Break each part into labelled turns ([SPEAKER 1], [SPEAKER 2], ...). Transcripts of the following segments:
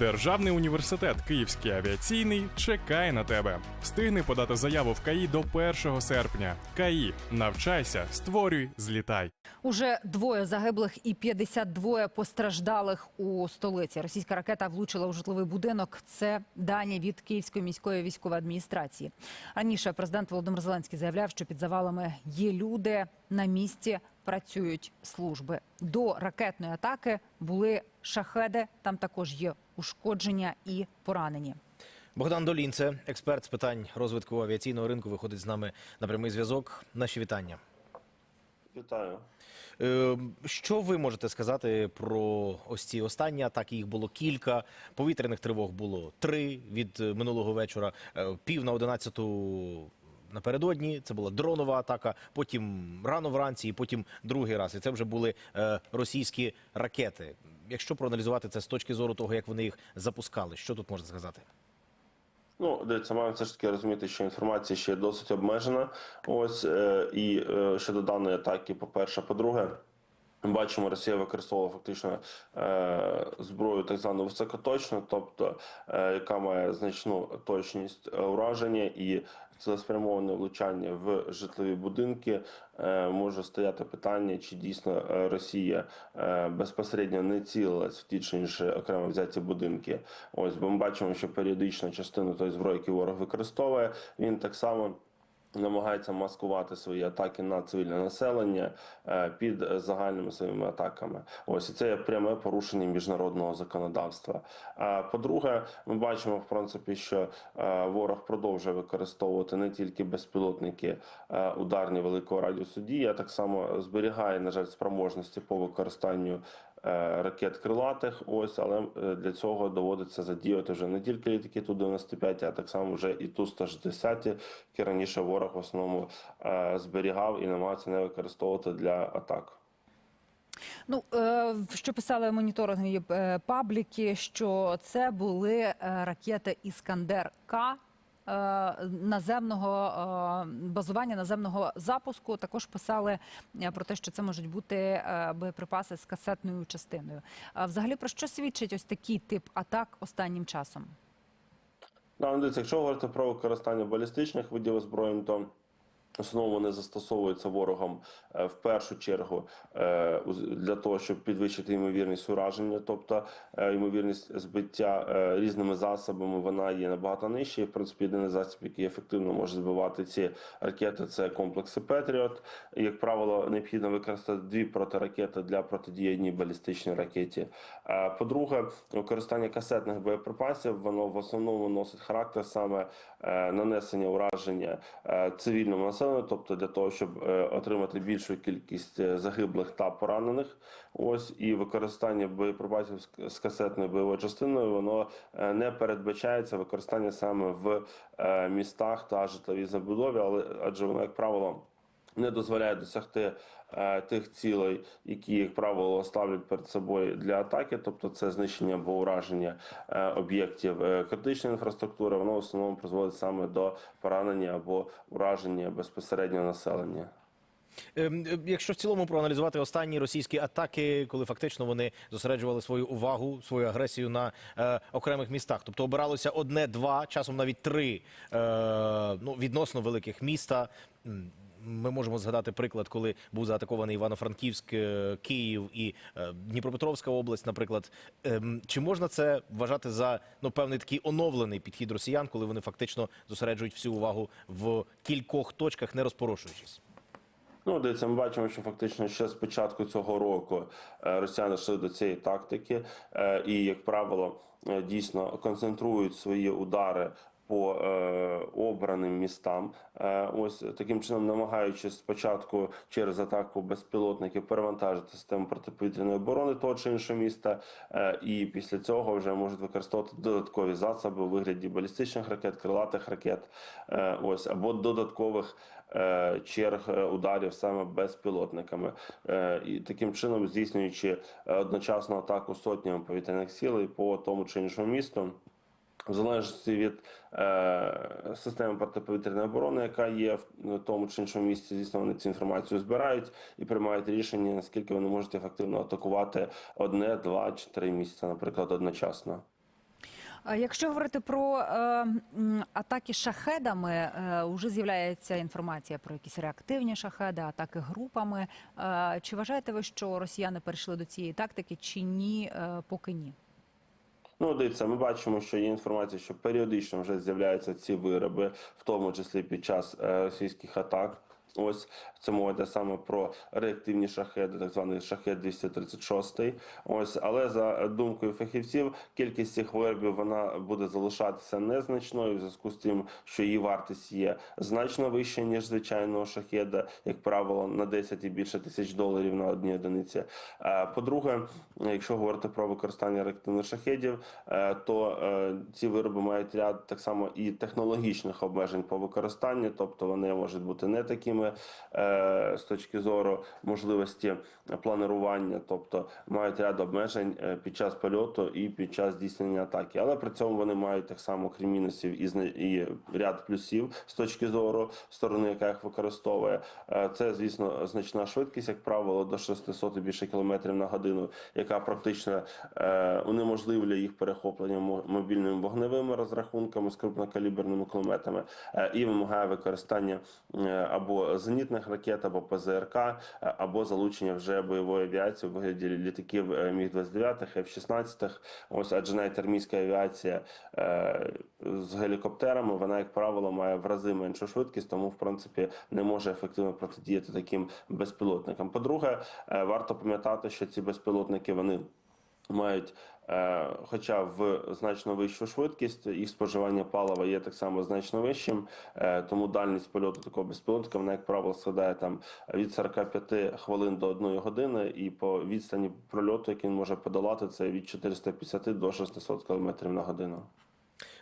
[SPEAKER 1] Державний університет Київський авіаційний чекає на тебе. Встигни подати заяву в КАІ до 1 серпня. КАІ навчайся, створюй, злітай.
[SPEAKER 2] Уже двоє загиблих і 52 постраждалих у столиці. Російська ракета влучила у житловий будинок. Це дані від Київської міської військової адміністрації. Раніше президент Володимир Зеленський заявляв, що під завалами є люди на місці. Працюють служби до ракетної атаки. Були шахеди. Там також є ушкодження і поранені.
[SPEAKER 3] Богдан Долінце, експерт з питань розвитку авіаційного ринку, виходить з нами на прямий зв'язок. Наші вітання.
[SPEAKER 4] Вітаю.
[SPEAKER 3] Е, Що ви можете сказати про ось ці останні атаки? Їх було кілька. Повітряних тривог було три від е, минулого вечора. Е, Пів на одинадцяту напередодні. Це була дронова атака. Потім рано вранці, і потім другий раз. І це вже були е, російські ракети. Якщо проаналізувати це з точки зору того, як вони їх запускали, що тут можна сказати?
[SPEAKER 4] Ну, дивіться, маємо все ж таки розуміти, що інформація ще досить обмежена. Ось е, і е, щодо даної атаки, по-перше, по-друге. Ми бачимо, Росія використовувала фактично е, зброю так звану високоточну, тобто е, яка має значну точність ураження і цілеспрямоване влучання в житлові будинки. Е, може стояти питання, чи дійсно е, Росія е, безпосередньо не цілилась в ті чи інші окремо взяті будинки. Ось, бо ми бачимо, що періодично частину тої зброї, яку ворог використовує, він так само намагається маскувати свої атаки на цивільне населення е, під загальними своїми атаками. Ось і це пряме порушення міжнародного законодавства. А по-друге, ми бачимо в принципі, що е, ворог продовжує використовувати не тільки безпілотники е, ударні великого радіусу дії, а так само зберігає на жаль спроможності по використанню ракет крилатих. Ось, але е, для цього доводиться задіяти вже не тільки літаки Ту-95, а так само вже і Ту-160, які раніше ворог в основному е, зберігав і намагався не використовувати для атак.
[SPEAKER 2] Ну е, що писали моніторингові е, пабліки, що це були е, ракети Іскандер К. е, Наземного е, базування наземного запуску також писали е, про те, що це можуть бути боєприпаси з касетною частиною. Взагалі про що свідчить ось такий тип атак останнім часом?
[SPEAKER 4] Дивіться, якщо говорити про використання балістичних видів озброєнь, то в основному вони застосовуються ворогом е, в першу чергу е, для того, щоб підвищити ймовірність ураження, тобто е, ймовірність збиття різними засобами, вона є набагато нижча. І, в принципі, єдиний засіб, який ефективно може збивати ці ракети, це комплекси Петріот. Як правило, необхідно використати дві протиракети для протидії одній балістичній ракеті. По-друге, використання касетних боєприпасів воно в основному носить характер саме нанесення ураження цивільному населенню, тобто для того, щоб е, отримати більшу кількість е, загиблих та поранених. Ось і використання боєприпасів з- касетною бойовою частиною воно е, не передбачається використання саме в містах та житловій забудові, але адже воно, як правило, не дозволяє досягти е, тих цілей, які, як правило, ставлять перед собою для атаки, тобто це знищення або ураження е, об'єктів е, критичної інфраструктури, воно в основному призводить саме до поранення або ураження безпосередньо населення.
[SPEAKER 3] Ем, е, Якщо в цілому проаналізувати останні російські атаки, коли фактично вони зосереджували свою увагу, свою агресію на е, окремих містах, тобто обиралося одне, два, часом навіть три е, ну, відносно великих міста. Ми можемо згадати приклад, коли був заатакований Івано-Франківськ, е, Київ і е, Дніпропетровська область, наприклад. Ем, Чи можна це вважати за ну, певний такий оновлений підхід росіян, коли вони фактично зосереджують всю увагу в кількох точках, не розпорошуючись?
[SPEAKER 4] Ну, дивіться, ми бачимо, що фактично ще з початку цього року е, росіяни йшли до цієї тактики, і, як правило, дійсно концентрують свої удари. По е, обраним містам, е, ось таким чином намагаючись спочатку через атаку безпілотників перевантажити систему протиповітряної оборони того чи іншого міста, е, і після цього вже можуть використовувати додаткові засоби у вигляді балістичних ракет, крилатих ракет, ось або додаткових черг ударів саме безпілотниками, і таким чином здійснюючи одночасну атаку сотнями повітряних сил по тому чи іншому місту. В залежності від е, системи протиповітряної оборони, яка є в тому чи іншому місці, звісно, вони цю інформацію збирають і приймають рішення, наскільки вони можуть ефективно атакувати одне, два чи три місця, наприклад, одночасно.
[SPEAKER 2] Якщо говорити про е, атаки шахедами, е, вже з'являється інформація про якісь реактивні шахеди, атаки групами. Е, чи вважаєте ви, що росіяни перейшли до цієї тактики, чи ні? Е, поки ні.
[SPEAKER 4] Ну, дивіться, ми бачимо, що є інформація, що періодично вже з'являються ці вироби, в тому числі під час е, російських атак. Ось це мова йде саме про реактивні шахеди, так званий шахет 236. Ось, але за думкою фахівців, кількість цих виробів вона буде залишатися незначною в зв'язку з тим, що її вартість є значно вища ніж звичайного шахеда, як правило, на 10 і більше тисяч доларів на одній одиниці. Е, По-друге, якщо говорити про використання реактивних шахедів, е, то е, ці вироби мають ряд так само і технологічних обмежень по використанню, тобто вони можуть бути не такими е, з точки зору можливості планування, тобто мають ряд обмежень е, під час польоту і під час здійснення атаки. Але при цьому вони мають так само крім мінусів і, і ряд плюсів з точки зору сторони, яка їх використовує. Е, Це, звісно, значна швидкість, як правило, до 600 і більше кілометрів на годину, яка практично унеможливлює їх перехоплення мо- мобільними вогневими розрахунками з крупнокаліберними кулеметами і вимагає використання або зенітних ракет, або ПЗРК, е, або залучення вже бойової авіації у вигляді літаків е, Міг-29, F-16. Ось адже навіть армійська авіація е, з гелікоптерами, вона, як правило, має в рази меншу швидкість, тому в принципі не може ефективно протидіяти таким безпілотникам. По-друге, е, варто пам'ятати, що ці безпілотники вони мають, хоча в значно вищу швидкість, їх споживання палива є так само значно вищим, е, тому дальність польоту такого безпілотника, вона, як правило, складає там від 45 хвилин до 1 години, і по відстані прольоту, який він може подолати, це від 450 до 600 км на годину.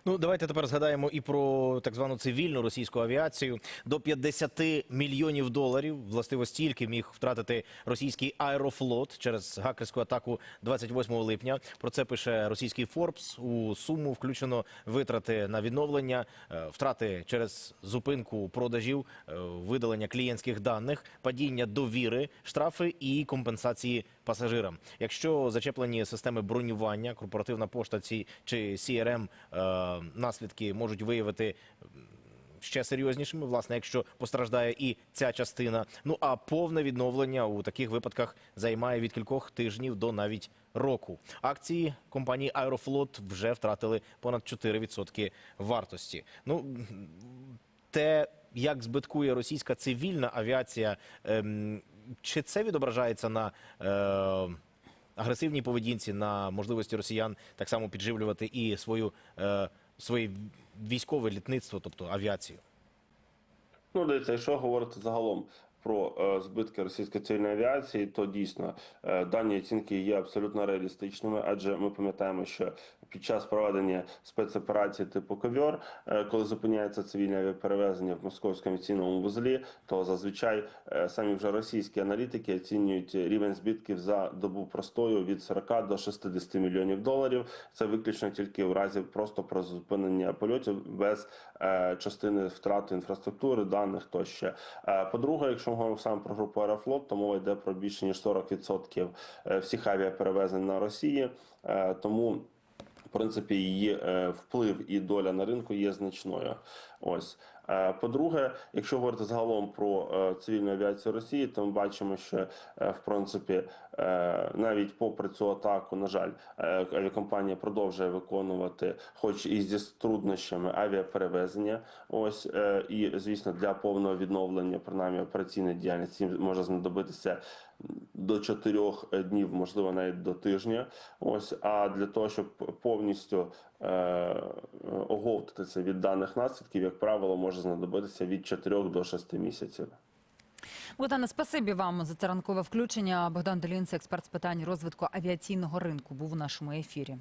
[SPEAKER 3] Ну, давайте тепер згадаємо і про так звану цивільну російську авіацію. До 50 мільйонів доларів властиво стільки міг втратити російський аерофлот через гакерську атаку 28 липня. Про це пише російський Форбс. У суму включено витрати на відновлення, е, втрати через зупинку продажів, е, видалення клієнтських даних, падіння довіри, штрафи і компенсації пасажирам. Якщо зачеплені системи бронювання, корпоративна пошта ці чи CRM, е, наслідки можуть виявити ще серйознішими, власне, якщо постраждає і ця частина. Ну а повне відновлення у таких випадках займає від кількох тижнів до навіть року. Акції компанії Аерофлот вже втратили понад 4% вартості. Ну те, як збиткує російська цивільна авіація, ем, чи це відображається на е, агресивній поведінці, на можливості росіян так само підживлювати і свою е, своє військове літництво, тобто авіацію?
[SPEAKER 4] Ну, дивіться, якщо говорити загалом про е, збитки російської цивільної авіації, то дійсно е, дані оцінки є абсолютно реалістичними, адже ми пам'ятаємо, що під час проведення спецоперації типу ковьор, е, коли зупиняється цивільне авіаперевезення в московському авіаційному вузлі, то зазвичай самі вже російські аналітики оцінюють рівень збитків за добу простою від 40 до 60 мільйонів доларів. Це виключно тільки в разі просто про зупинення польотів без частини втрати інфраструктури, даних тощо. Е, По-друге, якщо ми говоримо саме про групу Аерофлот, то мова йде про більше ніж 40% е, всіх авіаперевезень на Росії. Е, Тому в принципі, її е, вплив і доля на ринку є значною. Ось. Е, По-друге, якщо говорити загалом про е, цивільну авіацію Росії, то ми бачимо, що е, в принципі навіть попри цю атаку, на жаль, авіакомпанія продовжує виконувати, хоч і зі труднощами, авіаперевезення. Ось і звісно, для повного відновлення принаймні операційної діяльності може знадобитися до чотирьох днів, можливо, навіть до тижня. Ось а для того, щоб повністю е, оговтати це від даних наслідків, як правило, може знадобитися від 4 до 6 місяців.
[SPEAKER 2] Богдане, спасибі вам за це ранкове включення. Богдан Долінце, експерт з питань розвитку авіаційного ринку, був у нашому ефірі.